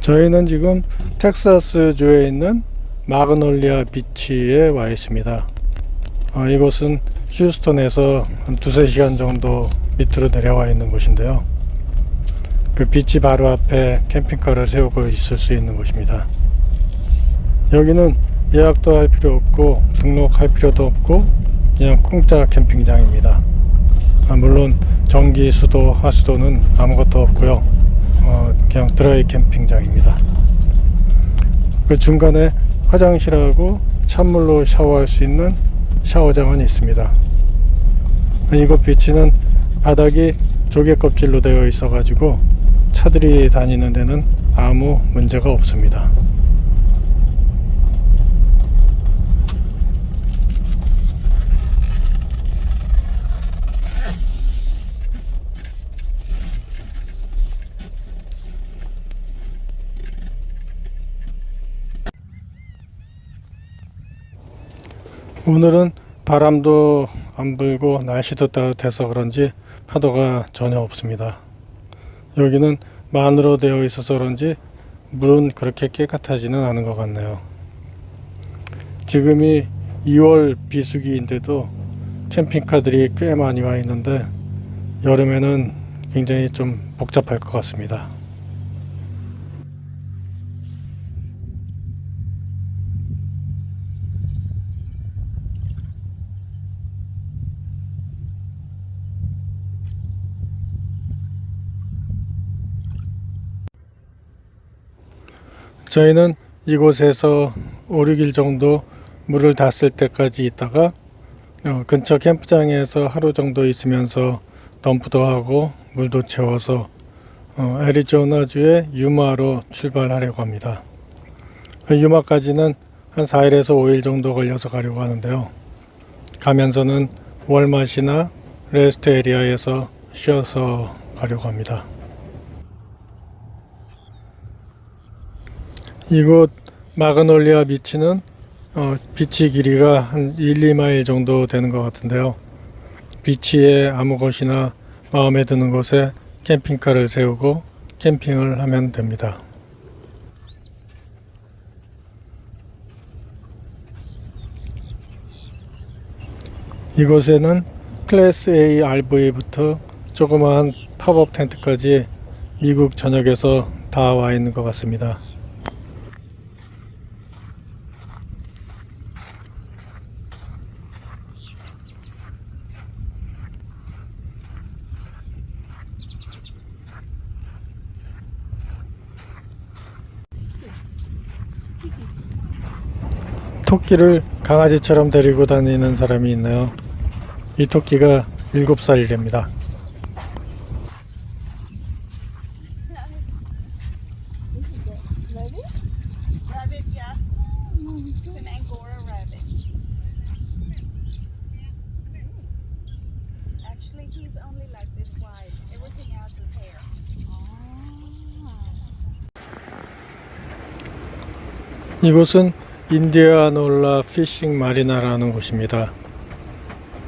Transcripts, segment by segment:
저희는 지금 텍사스주에 있는 마그놀리아 비치에 와 있습니다. 어, 이곳은 휴스턴에서 한 두세 시간 정도 밑으로 내려와 있는 곳인데요. 그 비치 바로 앞에 캠핑카를 세우고 있을 수 있는 곳입니다. 여기는 예약도 할 필요 없고 등록할 필요도 없고 그냥 공짜 캠핑장입니다. 아, 물론 전기, 수도, 하수도는 아무것도 없고요. 어, 그냥 드라이 캠핑장입니다. 그 중간에 화장실하고 찬물로 샤워할 수 있는 샤워장은 있습니다. 이곳 비치는 바닥이 조개 껍질로 되어 있어 가지고 차들이 다니는 데는 아무 문제가 없습니다. 오늘은 바람도 안 불고 날씨도 따뜻해서 그런지 파도가 전혀 없습니다. 여기는 만으로 되어 있어서 그런지 물은 그렇게 깨끗하지는 않은 것 같네요. 지금이 2월 비수기인데도 캠핑카들이 꽤 많이 와 있는데 여름에는 굉장히 좀 복잡할 것 같습니다. 저희는 이곳에서 5, 6일 정도 물을 다쓸 때까지 있다가 어, 근처 캠프장에서 하루 정도 있으면서 덤프도 하고 물도 채워서 어, 애리조나주의 유마로 출발하려고 합니다. 그 유마까지는 한 4일에서 5일 정도 걸려서 가려고 하는데요. 가면서는 월맛이나 레스트 에리아에서 쉬어서 가려고 합니다. 이곳 마그놀리아 비치는 어, 비치 길이가 한 1, 2마일 정도 되는 것 같은데요. 비치에 아무 곳이나 마음에 드는 곳에 캠핑카를 세우고 캠핑을 하면 됩니다. 이곳에는 클래스 A RV부터 조그마한 팝업 텐트까지 미국 전역에서 다 와 있는 것 같습니다. 토끼를 강아지처럼 데리고 다니는 사람이 있네요. 이 토끼가 7살이랍니다. Rabbit? Rabbit, yeah. An Angora rabbit. Actually, he's only like this wide. Everything else is hair. 이곳은 인디아놀라 피싱 마리나라는 곳입니다.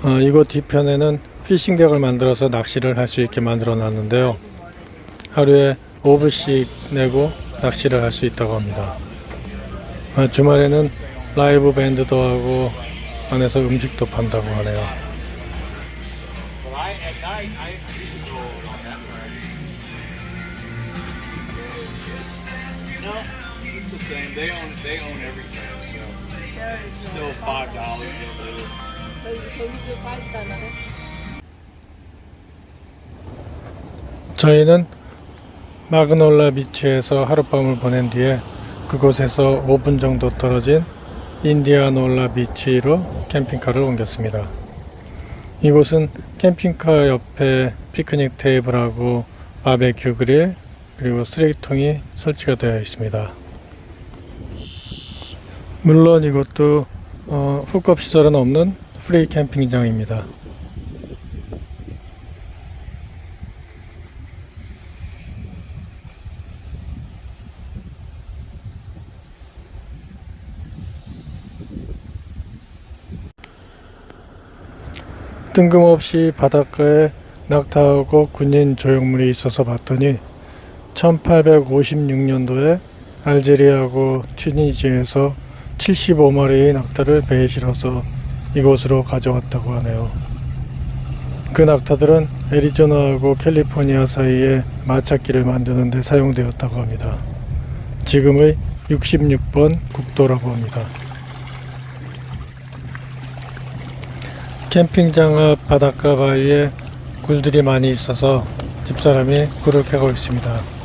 어, 이곳 뒤편에는 피싱덱을 만들어서 낚시를 할 수 있게 만들어 놨는데요. 하루에 5불씩 내고 낚시를 할 수 있다고 합니다. 어, 주말에는 라이브 밴드도 하고 안에서 음식도 판다고 하네요. The same. They own they own everything. So it's still five dollars. 저희는 마그놀라 비치에서 하룻밤을 보낸 뒤에 그곳에서 5분 정도 떨어진 인디아놀라 비치로 캠핑카를 옮겼습니다. 이곳은 캠핑카 옆에 피크닉 테이블하고 바베큐 그릴 그리고 쓰레기통이 설치가 되어 있습니다. 물론 이것도 어, 훅업 시설은 없는 프리 캠핑장입니다. 뜬금없이 바닷가에 낙타하고 군인 조형물이 있어서 봤더니 1856년도에 알제리하고 튀니지에서 75마리의 낙타를 배에 실어서 이곳으로 가져왔다고 하네요. 그 낙타들은 애리조나하고 캘리포니아 사이에 마차길을 만드는 데 사용되었다고 합니다. 지금의 66번 국도라고 합니다. 캠핑장 앞 바닷가 바위에 굴들이 많이 있어서 집사람이 굴을 캐고 있습니다.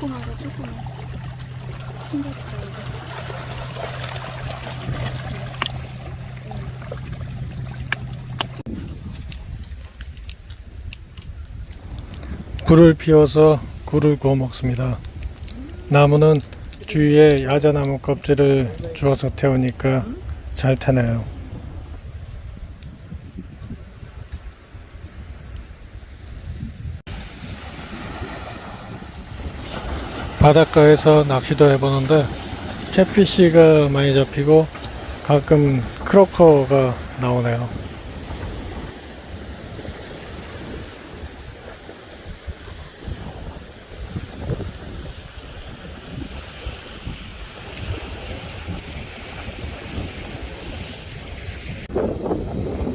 조그만 거 조그만 생겼어 불을 피워서 굴을 구워 먹습니다. 나무는 주위에 야자나무 껍질을 주워서 태우니까 잘 타네요. 바닷가에서 낚시도 해보는데 캣피쉬가 많이 잡히고 가끔 크로커가 나오네요.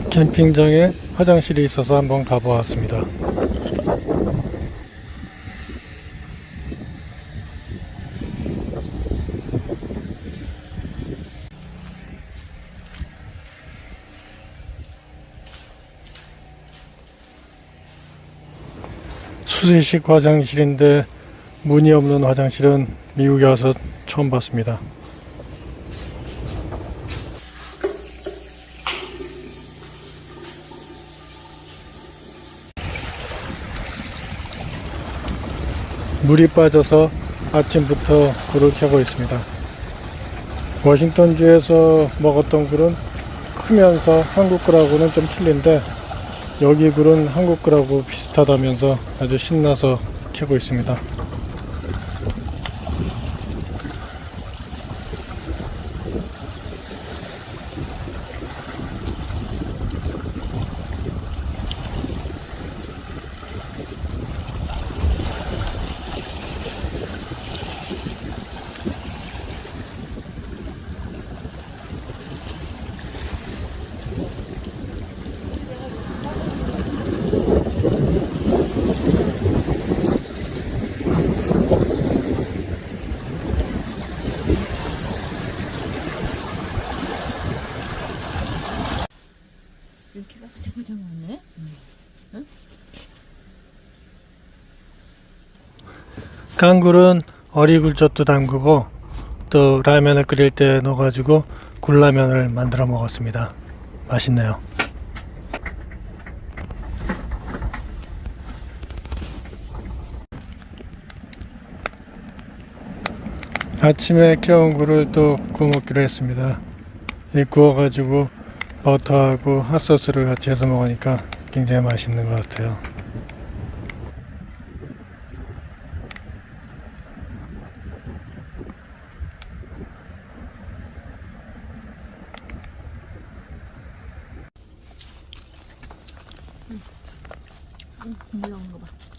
캠핑장에 화장실이 있어서 한번 가보았습니다. 수세식 화장실인데 문이 없는 화장실은 미국에 와서 처음 봤습니다. 물이 빠져서 아침부터 굴을 켜고 있습니다. 워싱턴주에서 먹었던 굴은 크면서 한국 굴하고는 좀 틀린데 여기 굴은 한국 굴하고 비슷하다면서 아주 신나서 켜고 있습니다. 이렇게가 보자마자 많네 깡굴은 어리굴젓도 담그고 또 라면을 끓일 때 넣어가지고 굴라면을 만들어 먹었습니다. 맛있네요. 아침에 캐온 굴을 또 구워 먹기로 했습니다. 이 구워가지고 버터하고 핫소스를 같이 해서 먹으니까 굉장히 맛있는 것 같아요. 물 나오는 거 봐